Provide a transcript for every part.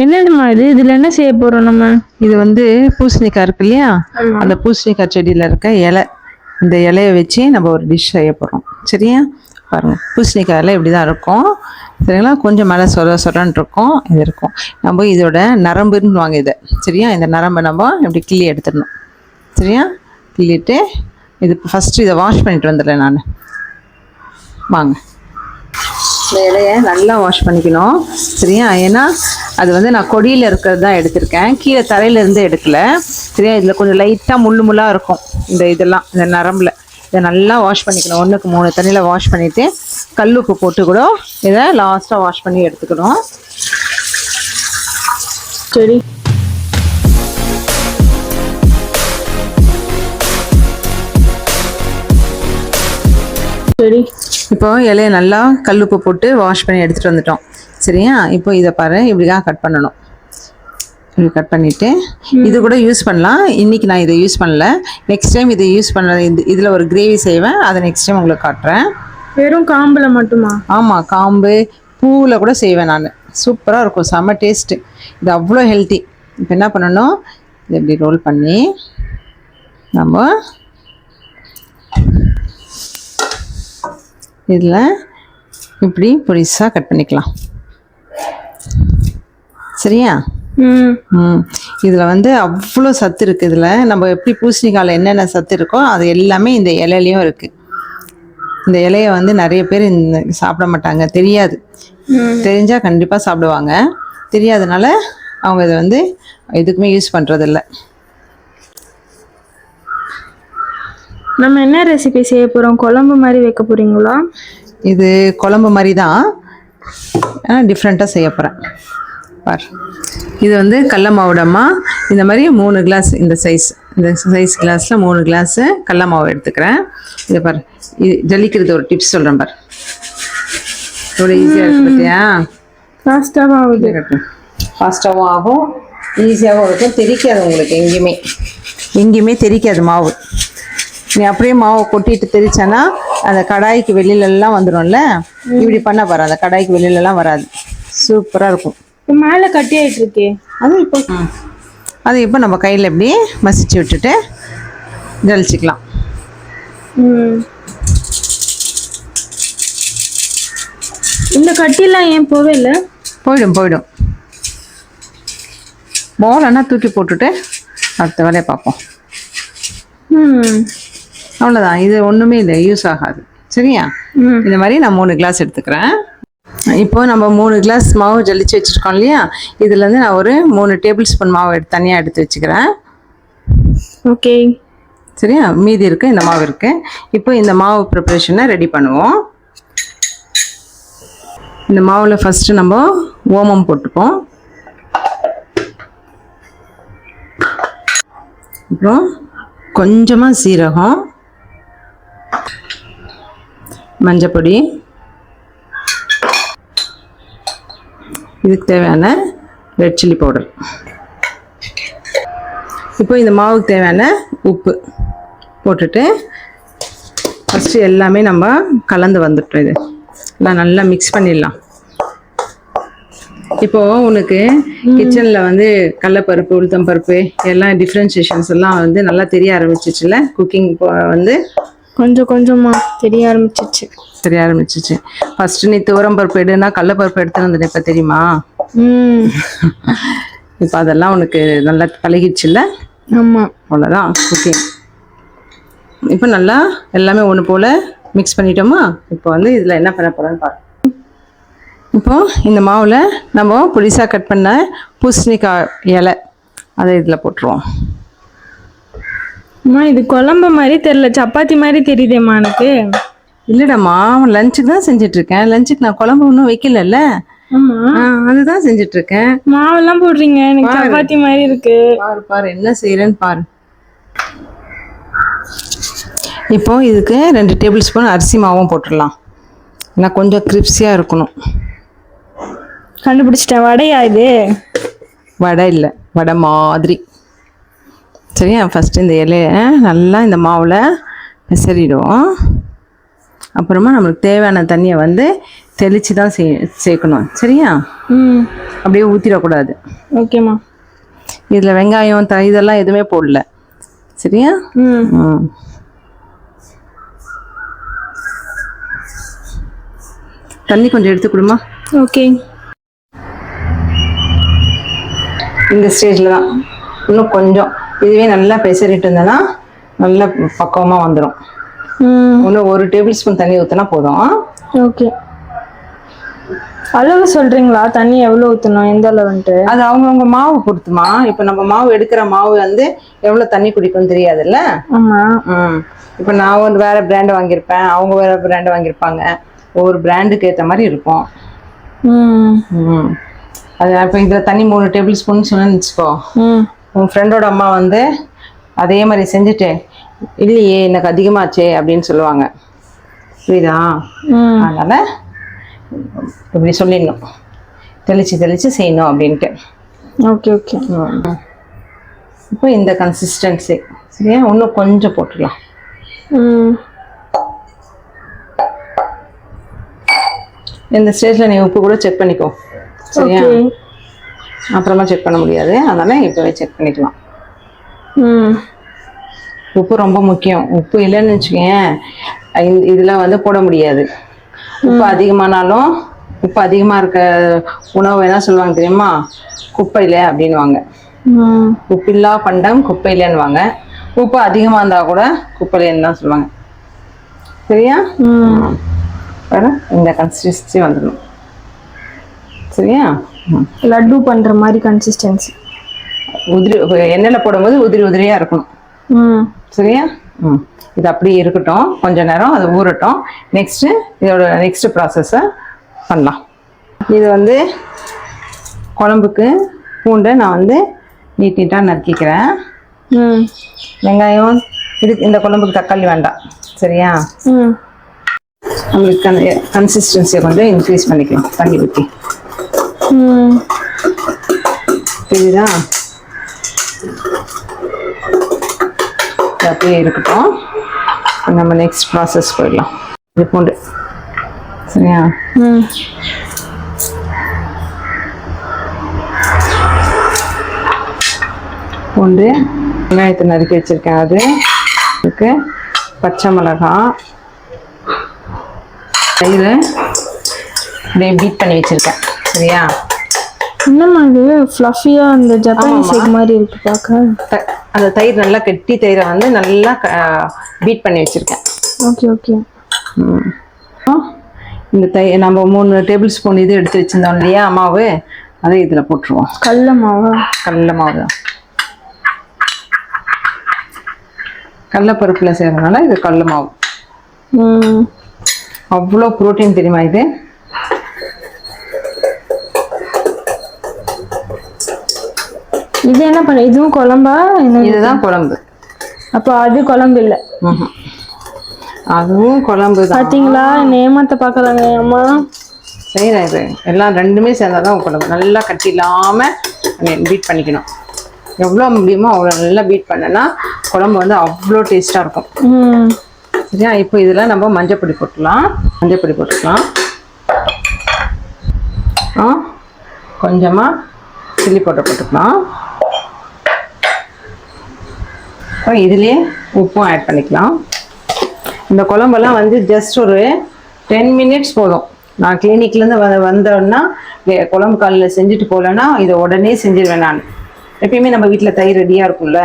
என்னதுமா இது? இதுல என்ன செய்ய போறோம் நம்ம? இது வந்து பூசணிக்காய் இருக்கு இல்லையா? அந்த பூசணிக்காய் செடியில் இருக்க இலை. இந்த இலையை வச்சு நம்ம ஒரு டிஷ் செய்ய போகிறோம் சரியா? பாருங்க. பூசணிக்காய் இலை இப்படி தான் இருக்கும். சரிங்களா? கொஞ்சம் மேலே சொர சொரன்னு இருக்கும். இது இருக்கும். நம்ம இதோட நரம்புன்னு வாங்க இதை. சரியா? இந்த நரம்பை நம்ம இப்படி கிள்ளி எடுத்துடணும். சரியா? கிள்ளிட்டு இது ஃபஸ்ட்டு இதை வாஷ் பண்ணிட்டு வந்துடுறேன் நான். வாங்க. இந்த இலையை நல்லா வாஷ் பண்ணிக்கணும். சரியா? ஏன்னா அது வந்து நான் கொடியில் இருக்கிறது தான் எடுத்திருக்கேன். கீழே தரையிலேருந்து எடுக்கல. சரியா? இதில் கொஞ்சம் லைட்டாக முள்ளு முள்ளாக இருக்கும். இந்த இதெல்லாம் இந்த நரம்பில். இதை நல்லா வாஷ் பண்ணிக்கணும். ஒன்றுக்கு மூணு தண்ணியில் வாஷ் பண்ணிவிட்டு கல்லுப்பு போட்டு கூட இதை லாஸ்ட்டாக வாஷ் பண்ணி எடுத்துக்கணும். சரி. சரி. இப்போ இலையை நல்லா கல்லுப்பு போட்டு வாஷ் பண்ணி எடுத்துகிட்டு வந்துட்டோம். சரியா? இப்போ இதை பாரு இப்படி தான் கட் பண்ணணும். இப்படி கட் பண்ணிவிட்டு இது கூட யூஸ் பண்ணலாம். இன்றைக்கி நான் இதை யூஸ் பண்ணல. நெக்ஸ்ட் டைம் இதை யூஸ் பண்ண இது இதில் ஒரு கிரேவி செய்வேன். அதை நெக்ஸ்ட் டைம் உங்களுக்கு காட்டுறேன். வெறும் காம்புல மட்டுமா? ஆமாம் காம்பு பூவில் கூட செய்வேன் நான். சூப்பராக இருக்கும். செம்ம டேஸ்ட்டு இது அவ்வளோ ஹெல்த்தி இப்போ என்ன பண்ணணும்? இதை இப்படி ரோல் பண்ணி நம்ம இதில் இப்படி பொடிசாக கட் பண்ணிக்கலாம். சரியா? ம். இதில் வந்து அவ்வளோ சத்து இருக்குது இதில். நம்ம எப்படி பூசணிக்காயில் என்னென்ன சத்து இருக்கோ அது எல்லாமே இந்த இலையிலையும் இருக்குது இந்த இலையை வந்து நிறைய பேர் இந்த சாப்பிட மாட்டாங்க. தெரியாது. தெரிஞ்சால் கண்டிப்பாக சாப்பிடுவாங்க. தெரியாதனால அவங்க இதை வந்து எதுக்குமே யூஸ் பண்ணுறதில்ல நம்ம என்ன ரெசிபி செய்ய போறோம்? குழம்பு மாதிரி வைக்க போறீங்களா? இது குழம்பு மாதிரி தான் ஆனால் டிஃப்ரெண்ட்டாக செய்ய போகிறேன் பார். இது வந்து கடல மாவுடம்மா இந்த மாதிரி மூணு கிளாஸ் இந்த சைஸ் இந்த சைஸ் கிளாஸில் மூணு கிளாஸு கடல மாவு எடுத்துக்கிறேன். இதை பார். இது ஜல்லிக்கிறது ஒரு டிப்ஸ் சொல்கிறேன் பார். எவ்வளோ ஈஸியாக இருக்கு பார்த்தியா ஃபாஸ்டாக ஆகுது. ஃபாஸ்ட்டாகவும் ஆகும். ஈஸியாகவும் இருக்கும். தெரிக்காது உங்களுக்கு எங்கேயுமே. எங்கேயுமே தெரிக்காது மாவு. நீ அப்படியே மாவை கொட்டிட்டு தெரிச்சானா அந்த கடாய்க்கு வெளியிலலாம் வந்துடும்ல இப்படி பண்ண பாரு அந்த கடாய்க்கு வெளியிலலாம் வராது. சூப்பராக இருக்கும். மேலே கட்டி ஆயிட்டு இருக்கே அது இப்போ அது இப்போ நம்ம கையில் இப்படி மசிச்சு விட்டுட்டு ஜலிச்சிக்கலாம் இந்த கட்டிலாம் ஏன் போவே இல்லை? போயிடும் போயிடும். போலன்னா தூக்கி போட்டுட்டு அடுத்த வேலையை பார்ப்போம். ம். அவ்வளோதான் இது ஒன்றுமே இல்லை. யூஸ் ஆகாது. சரியா? இந்த மாதிரி நான் மூணு கிளாஸ் எடுத்துக்கிறேன். இப்போ நம்ம மூணு கிளாஸ் மாவு ஜலிச்சு வச்சுருக்கோம் இல்லையா? இதுலேருந்து நான் ஒரு மூணு டேபிள் ஸ்பூன் மாவு எடுத்து தனியாக எடுத்து வச்சுக்கிறேன். ஓகே சரியா? மீதி இருக்குது இந்த மாவு இருக்குது இப்போ இந்த மாவு ப்ரிப்ரேஷனை ரெடி பண்ணுவோம். இந்த மாவில் ஃபஸ்ட்டு நம்ம ஓமம் போட்டுப்போம். அப்புறம் கொஞ்சமாக சீரகம். மஞ்சப்பொடி. இதுக்கு தேவையான ரெட் சில்லி பவுடர் இப்போ இந்த மாவுக்கு தேவையான உப்பு போட்டுட்டு ஃபஸ்ட்டு எல்லாமே நம்ம கலந்து வந்துட்டோம் இது. எல்லாம் நல்லா மிக்ஸ் பண்ணிடலாம். இப்போ உனக்கு கிச்சனில் வந்து கடலப்பருப்பு உளுத்தம்பருப்பு எல்லாம் டிஃப்ரென்சியேஷன்ஸ் எல்லாம் வந்து நல்லா தெரிய ஆரம்பிச்சிச்சுல குக்கிங் வந்து கொஞ்சம் கொஞ்சமா தெரிய ஆரம்பிச்சிச்சு. தெரிய ஆரம்பிச்சிச்சு. ஃபர்ஸ்ட் நீ துவரம் பருப்பு எடுனா கடலப்பருப்பு எடுத்துன்னு வந்துட்டு இப்போ தெரியுமா? ம். இப்போ அதெல்லாம் உனக்கு நல்லா பழகிடுச்சுல்ல? ஆமா. அவ்வளோதான் ஓகே இப்போ நல்லா எல்லாமே ஒன்று போல் மிக்ஸ் பண்ணிட்டோமா? இப்போ வந்து இதில் என்ன பண்ண போகிறோன்னு பாரு. இப்போ இந்த மாவில் நம்ம புதுசாக கட் பண்ண பூசணிக்காய் இலை அதை இதில் போட்டுருவோம். அம்மா இது குழம்பு மாதிரி தெரியல. சப்பாத்தி மாதிரி தெரியுதேம்மா எனக்கு. இல்லைடாம்மா லஞ்சுக்கு தான் செஞ்சிட்ருக்கேன். லஞ்சுக்கு நான் குழம்பு ஒன்றும் வைக்கலல்ல. ஆமா. அதுதான் செஞ்சிட்ருக்கேன். மாவெல்லாம் போடுறீங்க. எனக்கு சப்பாத்தி மாதிரி இருக்கு. பாரு பாரு என்ன செய்கிறேன்னு பாரு. இப்போ இதுக்கு ரெண்டு டேபிள் ஸ்பூன் அரிசி மாவும் போட்டுடலாம். ஏன்னா கொஞ்சம் கிரிப்ஸியாக இருக்கணும். கண்டுபிடிச்சிட்டேன். வடையா இது? வடை இல்லை. வடை மாதிரி. சரியா? ஃபஸ்ட்டு இந்த இலையை நல்லா இந்த மாவில் பெசறிடுவோம் அப்புறமா நம்மளுக்கு தேவையான தண்ணியை வந்து தெளித்து தான் சே சேர்க்கணும். சரியா? ம். அப்படியே ஊற்றிடக்கூடாது ஓகேம்மா இதில் வெங்காயம் த இதெல்லாம் எதுவுமே போடல. சரியா? ம். ம் தண்ணி கொஞ்சம் எடுத்து கொடுமா. ஓகே. இந்த ஸ்டேஜில் தான். இன்னும் கொஞ்சம். இதுவே நல்லா பெசரிட்டு இருந்தேன்னா நல்லா பக்குவமாக வந்துடும் ம். இன்னும் ஒரு டேபிள் ஸ்பூன் தண்ணி ஊற்றினா போதும். ஓகே. அளவு சொல்றீங்களா? தண்ணி எவ்வளோ ஊற்றணும் எந்த அளவுன்ட்டு? அது அவங்கவுங்க மாவு பொறுத்துமா? இப்போ நம்ம மாவு எடுக்கிற மாவு வந்து எவ்வளோ தண்ணி குடிக்கும்னு தெரியாதுல்ல? ஆமாம் ம். இப்போ நான் ஒரு வேற பிராண்ட் வாங்கியிருப்பேன். அவங்க வேற பிராண்ட் வாங்கியிருப்பாங்க. ஒவ்வொரு பிராண்டுக்கு ஏற்ற மாதிரி இருக்கும். அது இப்போ இதில் தண்ணி மூணு டேபிள் ஸ்பூன் சொன்னேன்னு வச்சுக்கோ. ம். உன் ஃப்ரெண்டோட அம்மா வந்து அதே மாதிரி செஞ்சுட்டு இல்லையே எனக்கு அதிகமாச்சே அப்படின்னு சொல்லுவாங்க. புரியுதா? அதனால் இப்படி சொல்லிடணும். தெளித்து தெளித்து செய்யணும் அப்படின்ட்டு. Okay okay. இப்போ இந்த கன்சிஸ்டன்சி சரியா? இன்னும் கொஞ்சம் போட்டுடலாம் ம். இந்த ஸ்டேஜில் நீ உப்பு கூட செக் பண்ணிக்கோ. சரியா? அப்புறமா செக் பண்ண முடியாது. அதனால் இப்போவே செக் பண்ணிக்கலாம். உப்பு ரொம்ப முக்கியம். உப்பு இல்லைன்னு வச்சுக்கேன் இதில் வந்து போட முடியாது. உப்பு அதிகமானாலும் உப்பு அதிகமாக இருக்க உணவு என்ன சொல்லுவாங்க தெரியுமா? குப்பையில் அப்படின்வாங்க உப்பில்லா பண்டம் குப்பையிலன்னுவாங்க. உப்பு அதிகமாக இருந்தால் கூட குப்பையிலன்னு தான் சொல்லுவாங்க. சரியா? இந்த கன்சிஸ்டன்சி வந்துடணும். சரியா. லட்டு பண்ற மாதிரி கன்சிஸ்டன்சி உதிரி எண்ணெயில் போடும்போது உதிரி உதிரியாக இருக்கணும். ம். சரியா? ம். இது அப்படியே இருக்கட்டும். கொஞ்ச நேரம் அது ஊறட்டும். நெக்ஸ்ட்டு இதோட நெக்ஸ்ட் ப்ராசஸை பண்ணலாம். இது வந்து குழம்புக்கு பூண்டை நான் வந்து நீட் நீட்டாக நறுக்கிக்கிறேன். ம். வெங்காயம் இதுக்கு இந்த குழம்புக்கு தக்காளி வேண்டாம். சரியா? ம். நம்மளுக்கு கன்சிஸ்டன்சியை கொஞ்சம் இன்க்ரீஸ் பண்ணிக்கலாம். தண்ணி ஊற்றி தெரியுதா அப்படியே இருக்கட்டும். நம்ம நெக்ஸ்ட் ப்ராசஸ் போயிடலாம். இது பூண்டு. சரியா? ம். பூண்டு. வெங்காயத்தை நறுக்கி வச்சிருக்கேன் அது. இருக்கு பச்சை மிளகாய் தயிர். அப்படியே பீட் பண்ணி வச்சிருக்கேன். சரியா? என்னம்மா இது? ஃப்ளஃபியா அந்த ஜப்பானீஸ். எக் மாதிரி இருக்கு பார்க்க அந்த தயிர் நல்லா கெட்டி தயிரை வந்து நல்லா பீட் பண்ணி வச்சிருக்கேன். ஓகே ஓகே இந்த தை நம்ம மூணு டேபிள் ஸ்பூன் இது எடுத்து வச்சிருந்தோம் இல்லையா மாவு அதை இதில் போட்டுருவோம். கடல மாவா கடல மாவு தான். கடலப்பருப்பில் செய்கிறதுனால இது கடல மாவு. அவ்வளோ புரோட்டீன் தெரியுமா இது? இது என்ன பண்ண இதுவும் குழம்பா? இதுதான் குழம்பு. அப்போ அது குழம்பு இல்லை. அதுவும் குழம்பு என்ன ஏமாத்த பார்க்கறாங்க அம்மா. செய்கிறேன் இது. எல்லாம் ரெண்டுமே சேர்ந்தாதான் தான் குழம்பு. நல்லா கட்டி இல்லாமல் பீட் பண்ணிக்கணும். எவ்வளோ முடியுமோ அவ்வளோ நல்லா பீட் பண்ணனா குழம்பு வந்து அவ்வளோ டேஸ்ட்டாக இருக்கும். சரியா? இப்போ இதில் நம்ம மஞ்சப்பொடி போட்டுக்கலாம். மஞ்சப்பொடி போட்டுக்கலாம். ஆ? கொஞ்சமாக சில்லி பவுடர் போட்டுக்கலாம். அப்புறம் இதுலேயே உப்பும் ஆட் பண்ணிக்கலாம். இந்த குழம்பெல்லாம் வந்து ஜஸ்ட் ஒரு டென் மினிட்ஸ் போதும். நான் கிளினிக்லேருந்து வ வந்தோன்னா குழம்பு காலையில் செஞ்சுட்டு போகலன்னா இதை உடனே செஞ்சிருவேன் நான். எப்பயுமே நம்ம வீட்டில் தயிர் ரெடியாக இருக்கும்ல.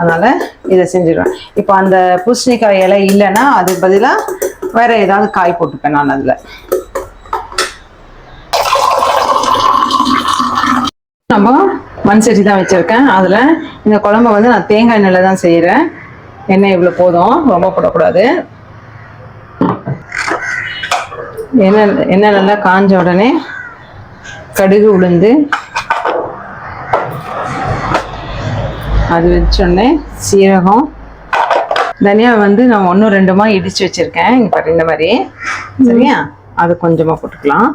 அதனால் இதை செஞ்சிடுவேன் இப்போ அந்த பூசணிக்காய் இலை இல்லைன்னா அதுக்கு பதிலாக வேற ஏதாவது காய் போட்டுப்பேன் நான் அதில். நம்ம மண் சட்டி தான் வச்சுருக்கேன். அதில் இந்த குழம்பு வந்து நான் தேங்காய் எண்ணெயில் தான் செய்கிறேன் எண்ணெய் இவ்வளோ போதும். ரொம்ப போடக்கூடாது. எண்ணெய் எண்ணெய் நல்லா காஞ்ச உடனே கடுகு உளுந்து அது வச்சோடனே சீரகம். தனியா வந்து நான் ஒன்றும் ரெண்டுமா இடிச்சு வச்சிருக்கேன். இங்க பாரு இந்த மாதிரி. சரியா? அது கொஞ்சமாக போட்டுக்கலாம்.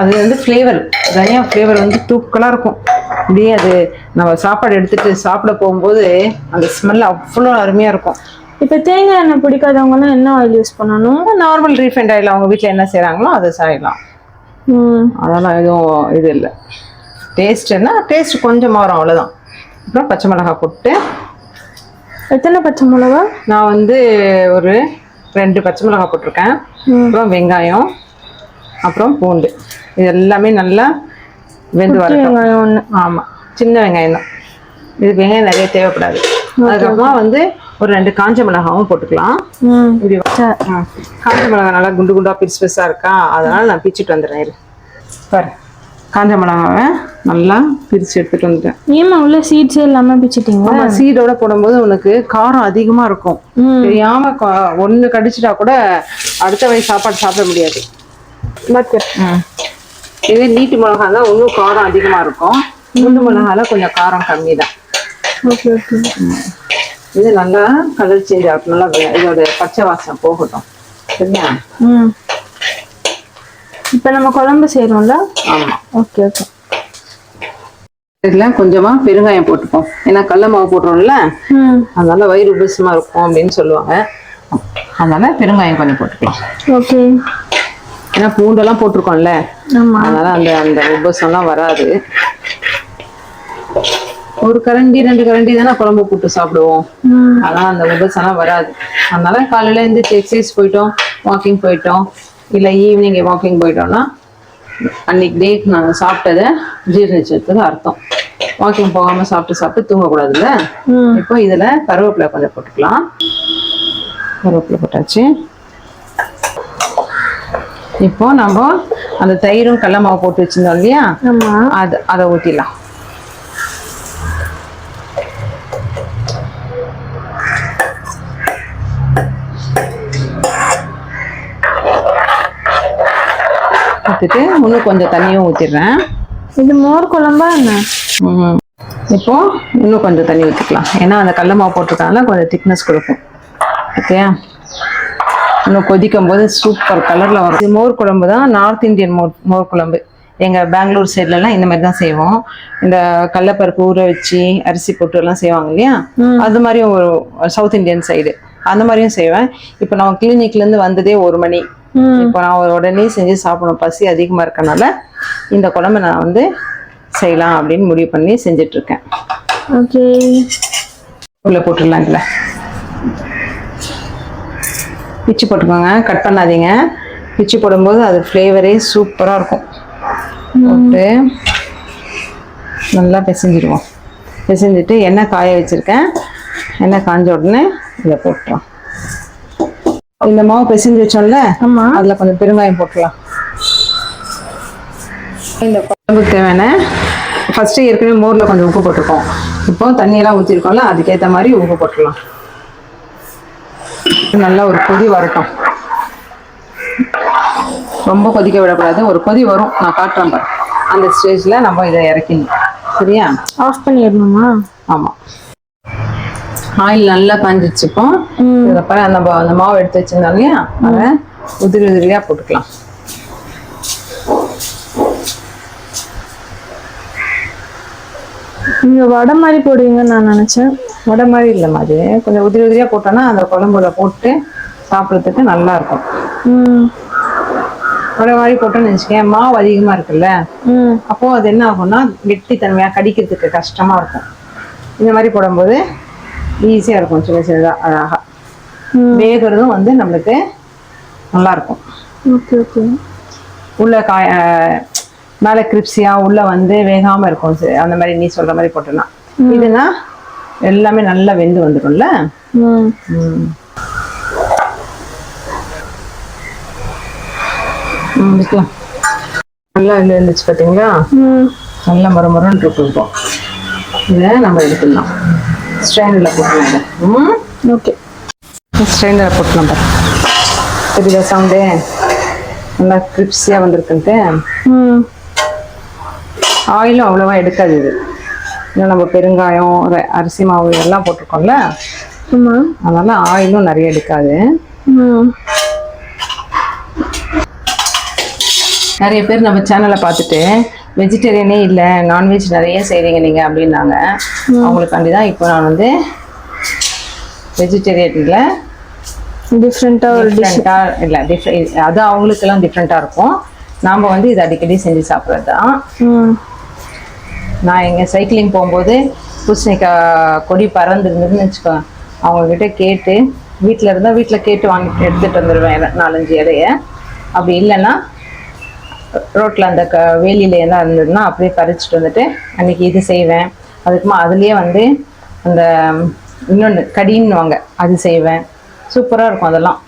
அது வந்து ஃப்ளேவர் தனியா ஃப்ளேவர் வந்து தூக்கலாக இருக்கும். அப்படியே அது நம்ம சாப்பாடு எடுத்துட்டு சாப்பிட போகும்போது அந்த ஸ்மெல் அவ்வளோ அருமையாக இருக்கும். இப்போ தேங்காய் எண்ணெய் பிடிக்காதவங்கலாம் என்ன ஆயில் யூஸ் பண்ணணும்? நார்மல் ரீஃபைண்ட் ஆயில் அவங்க வீட்டில் என்ன செய்கிறாங்களோ அதை செய்யலாம். அதெல்லாம் எதுவும் இது இல்லை. டேஸ்ட்னா டேஸ்ட் கொஞ்சம் மாறும் அவ்வளோதான் அப்புறம் பச்சை மிளகாய் போட்டு எத்தனை பச்சை மிளகா? நான் வந்து ஒரு ரெண்டு பச்சை மிளகாய் போட்டிருக்கேன். அப்புறம் வெங்காயம். அப்புறம் பூண்டு. இது எல்லாமே நல்லா வெந்து வரட்டும். ஆமாம் சின்ன வெங்காயம் தான். இது வெங்காயம் நிறைய தேவைப்படாது. அதுக்கப்புறமா வந்து ஒரு ரெண்டு காஞ்ச மிளகாவும் போட்டுக்கலாம். இப்படி காஞ்ச மிளகாய் நல்லா குண்டு குண்டா பிரிச்சு பிரிச்சா இருக்கா? அதனால நான் பிச்சுட்டு வந்துடுறேன் பாரு. காஞ்ச மிளகாவை நல்லா பிரிச்சு எடுத்துட்டு வந்துட்டேன். ஏமா உள்ள சீட்ஸே இல்லாமல் பிச்சிட்டீங்க ஆமா சீடோட போடும்போது உனக்கு காரம் அதிகமா இருக்கும். தெரியாம ஒண்ணு கடிச்சிட்டா கூட அடுத்த வயசு சாப்பாடு சாப்பிட முடியாது. இதே நீட்டு மிளகா தான் இன்னும் காரம் அதிகமா இருக்கும். குண்டு மிளகால கொஞ்சம் காரம் கம்மி தான் ஓகே. ஓகே இது நல்லா கலர் சேஞ்ச் நல்லா இதோட பச்சை வாசனை போகட்டும். சரியா? ம். இப்போ நம்ம குழம்பு செய்கிறோம்ல ஆமா. Okay okay. இதுல கொஞ்சமா பெருங்காயம் போட்டுப்போம். ஏன்னா கடல மாவு போடுறோம்ல ம். அதனால வயிறு உபசமா இருக்கும் அப்படின்னு சொல்லுவாங்க. அதனால பெருங்காயம் கொஞ்சம் போட்டுக்கலாம். ஓகே. ஏன்னா பூண்டெல்லாம் போட்டிருக்கோம்ல. அதனால அந்த அந்த உபசம்லாம் வராது. ஒரு கரண்டி ரெண்டு கரண்டி தானே குழம்பு போட்டு சாப்பிடுவோம். அதனால அந்த உபசம்லாம் வராது. அதனால காலையில எழுந்திரிச்சு எக்ஸசைஸ் போயிட்டோம் வாக்கிங் போயிட்டோம் இல்லை ஈவினிங் வாக்கிங் போயிட்டோம்னா அன்னைக்கு டே நாங்கள் சாப்பிட்டதை ஜீரணிச்சதுக்கு அர்த்தம். வாக்கிங் போகாம சாப்பிட்டு சாப்பிட்டு தூங்கக்கூடாதுல்ல? இப்போ இதுல கருவேப்பிலை கொஞ்சம் போட்டுக்கலாம். கருவேப்பிலை போட்டாச்சு. இப்போ நம்ம அந்த தயிரும் கடல மாவு போட்டு வச்சிருந்தோம் இல்லையா? அது அதை ஊற்றிடலாம் ஊற்றிட்டு இன்னும் கொஞ்சம் தண்ணியும் ஊற்றிடுறேன் இது மோர் குழம்பா என்ன. இப்போ இன்னும் கொஞ்சம் தண்ணி ஊற்றிக்கலாம் ஏன்னா அந்த கடல மாவு போட்டிருக்காங்களா கொஞ்சம் திக்னஸ் கொடுக்கும். ஓகேயா? இன்னும் கொதிக்கும் போது சூப்பர் கலரில் வரும். இது மோர் குழம்பு தான் நார்த் இந்தியன் மோர் மோர் குழம்பு. எங்கள் பெங்களூர் சைட்லலாம் இந்த மாதிரி தான் செய்வோம். இந்த கடலப்பருப்பு ஊற வச்சு அரிசி போட்டு எல்லாம் செய்வாங்க இல்லையா? அது மாதிரியும் ஒரு சவுத் இந்தியன் சைடு அந்த மாதிரியும் செய்வேன். இப்போ நான் கிளினிக்லேருந்து வந்ததே ஒரு மணி. இப்போ நான் உடனே செஞ்சு சாப்பிடணும். பசி அதிகமாக இருக்கனால இந்த குழம்பு நான் வந்து செய்யலாம் அப்படின்னு முடிவு பண்ணி செஞ்சுட்டு இருக்கேன். ஓகே. உள்ள போட்டுடலாம் இதில் பிச்சு போட்டுக்கோங்க. கட் பண்ணாதீங்க. பிச்சு போடும்போது அது ஃப்ளேவரே சூப்பராக இருக்கும். போட்டு நல்லா பிசைஞ்சிடுவோம். பிசைஞ்சிட்டு எண்ணெய் காய வச்சுருக்கேன். எண்ணெய் காஞ்ச உடனே இதை போட்டுரும் இந்த மாவு பிசைஞ்சு வச்சோம்ல ஆமாம் அதில் கொஞ்சம் பெருங்காயம் போட்டுக்கலாம். இந்த குழம்புக்கு தேவையான ஃபஸ்ட்டு ஏற்கனவே மோரில் கொஞ்சம் உப்பு போட்டிருக்கோம். இப்போ தண்ணியெல்லாம் ஊற்றிருக்கோம்ல அதுக்கேற்ற மாதிரி உப்பு போட்டுடலாம் நல்லா ஒரு கொதி வரட்டும். ரொம்ப கொதிக்க விடக்கூடாது. ஒரு கொதி வரும். நான் காட்டுறேன் பாரு. அந்த ஸ்டேஜில் நம்ம இதை இறக்கிடணும். சரியா? ஆஃப் பண்ணிடணுமா? ஆமாம் ஆயில் நல்லா காஞ்சிச்சு இப்போ. ம். இதுக்கப்புறம் நம்ம அந்த மாவு எடுத்து வச்சிருந்தோம் இல்லையா? அதை உதிரி உதிரியாக போட்டுக்கலாம். நீங்கள் வடை மாதிரி போடுவீங்கன்னு நான் நினச்சேன். வடை மாதிரி இல்லைம்மா அது கொஞ்சம் உதிரி உதிரியாக போட்டோன்னா அந்த குழம்புல போட்டு சாப்பிட்றதுக்கு நல்லா இருக்கும். வடை மாதிரி போட்டோன்னு வச்சுக்கேன் மாவு அதிகமாக இருக்குல்ல. அப்போ அது என்ன ஆகும்னா கெட்டித்தன்மையாக கடிக்கிறதுக்கு கஷ்டமாக இருக்கும். இந்த மாதிரி போடும்போது ஈஸியாக இருக்கும் சின்ன சின்னதாக அழகாக வேகிறதும் வந்து நம்மளுக்கு நல்லா இருக்கும். Okay okay. உள்ள காய மேலே கிரிப்ஸியாக உள்ள வந்து வேகாமல் இருக்கும். அந்த மாதிரி நீ சொல்கிற மாதிரி போட்டோன்னா இதுனா எல்லாமே நல்லா வெந்து வந்துடும்ல? நல்லா இதில் இருந்துச்சு பார்த்தீங்களா நல்லா மர மரம்னு இருக்கு இப்போ. இதை நம்ம எடுத்துடலாம். ஸ்ட்ரைனரில் போட்டுலாம் ஓகே. ஸ்ட்ரைனரில் போட்டுலாம் பாரு. தெரியுதா சவுண்டு நல்லா கிரிப்ஸியாக வந்திருக்குன்ட்டு. ஆயிலும் அவ்வளோவா எடுக்காது இது. ஏன்னா நம்ம பெருங்காயம் அரிசி மாவு எல்லாம் போட்டிருக்கோம்ல? அதனால ஆயிலும் நிறைய எடுக்காது. நிறைய பேர் நம்ம சேனலை பார்த்துட்டு வெஜிடேரியனே இல்லை நான்வெஜ் நிறைய செய்கிறீங்க நீங்கள் அப்படின்னாங்க. அவங்களுக்காண்டி தான் இப்போ நான் வந்து வெஜிடேரியனில் டிஃப்ரெண்ட்டாக ஒரு டிஃப்ரெண்ட்டாக இல்லை டிஃப்ரெண்ட் அது அவங்களுக்கெல்லாம் டிஃப்ரெண்ட்டாக இருக்கும். நாம் வந்து இது அடிக்கடி செஞ்சு சாப்பிட்றது தான் நான் எங்கே சைக்கிளிங் போகும்போது பூசணிக்காய் கொடி பறந்து இருந்ததுன்னு வச்சுக்கோ அவங்கக்கிட்ட கேட்டு வீட்டில் இருந்தால் வீட்டில் கேட்டு வாங்கி எடுத்துகிட்டு வந்துடுவேன் நாலஞ்சு இலைய அப்படி இல்லைன்னா ரோட்டில் அந்த க வேலியில எல்லாம் இருந்ததுன்னா அப்படியே பறிச்சுட்டு வந்துட்டு அன்னைக்கு இது செய்வேன். அதுக்குமா அதுலேயே வந்து அந்த இன்னொன்று கடின்னுவாங்க அது செய்வேன். சூப்பராக இருக்கும் அதெல்லாம்.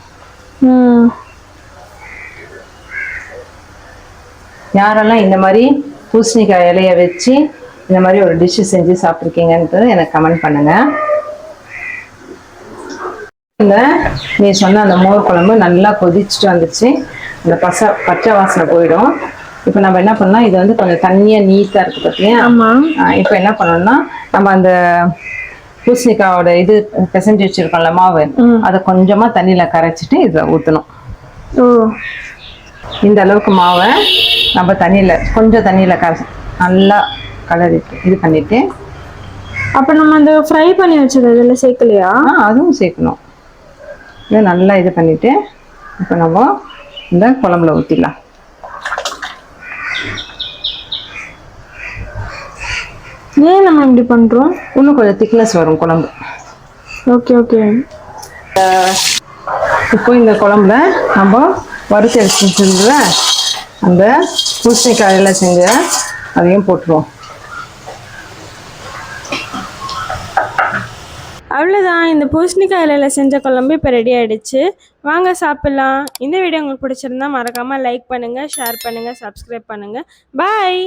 யாரெல்லாம் இந்த மாதிரி பூசணிக்காய் இலைய வச்சு இந்த மாதிரி ஒரு டிஷ்ஷு செஞ்சு சாப்பிட்ருக்கீங்கன்றது எனக்கு கமெண்ட் பண்ணுங்க. இந்த நீ சொன்ன அந்த மோர் குழம்பு நல்லா கொதிச்சுட்டு வந்துச்சு. அந்த பச பச்சை வாசனை போயிடும். இப்போ நம்ம என்ன பண்ணலாம் இது வந்து கொஞ்சம் தண்ணியாக நீட்டாக இருக்குது பார்த்தியா ஆமாம் இப்போ என்ன பண்ணணும்னா நம்ம அந்த பூசணிக்காயோட இது பிசைஞ்சு வச்சிருக்கோம்ல மாவு. அதை கொஞ்சமாக தண்ணியில் கரைச்சிட்டு இதில் ஊற்றணும் ஓ. இந்த அளவுக்கு மாவை நம்ம தண்ணியில் கொஞ்சம் தண்ணியில் கரைச்சி நல்லா கலரிட்டு இது பண்ணிட்டு அப்போ நம்ம அந்த ஃப்ரை பண்ணி வச்சது இதில் சேர்க்கலையா? அதுவும் சேர்க்கணும். இதை நல்லா இது பண்ணிட்டு இப்போ நம்ம இந்த குழம்புல ஊற்றிடலாம் ஏன் நம்ம இப்படி பண்ணுறோம் இன்னும் கொஞ்சம் திக்னஸ் வரும் குழம்பு. ஓகே ஓகே இப்போ இந்த குழம்புல நம்ம வறுத்து எடுத்துருந்துல அந்த பூசணிக்காயில் செஞ்ச அதையும் போட்டுருவோம். அவ்வளோதான் இந்த பூசணிக்காய் செஞ்ச குழம்பு இப்போ ரெடி ஆகிடுச்சு வாங்க சாப்பிட்லாம். இந்த வீடியோ உங்களுக்கு பிடிச்சிருந்தா மறக்காமல் லைக் பண்ணுங்கள் ஷேர் பண்ணுங்கள் சப்ஸ்கிரைப் பண்ணுங்கள் பாய்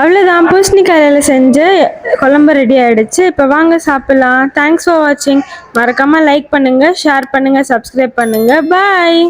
அவ்வளோதான் பூசணிக்காய் காலையில் செஞ்சு குழம்பு ரெடி ஆகிடுச்சு இப்போ வாங்க சாப்பிட்லாம். தேங்க்ஸ் ஃபார் வாட்சிங் மறக்காமல் லைக் பண்ணுங்கள் ஷேர் பண்ணுங்கள் சப்ஸ்கிரைப் பண்ணுங்கள் பாய்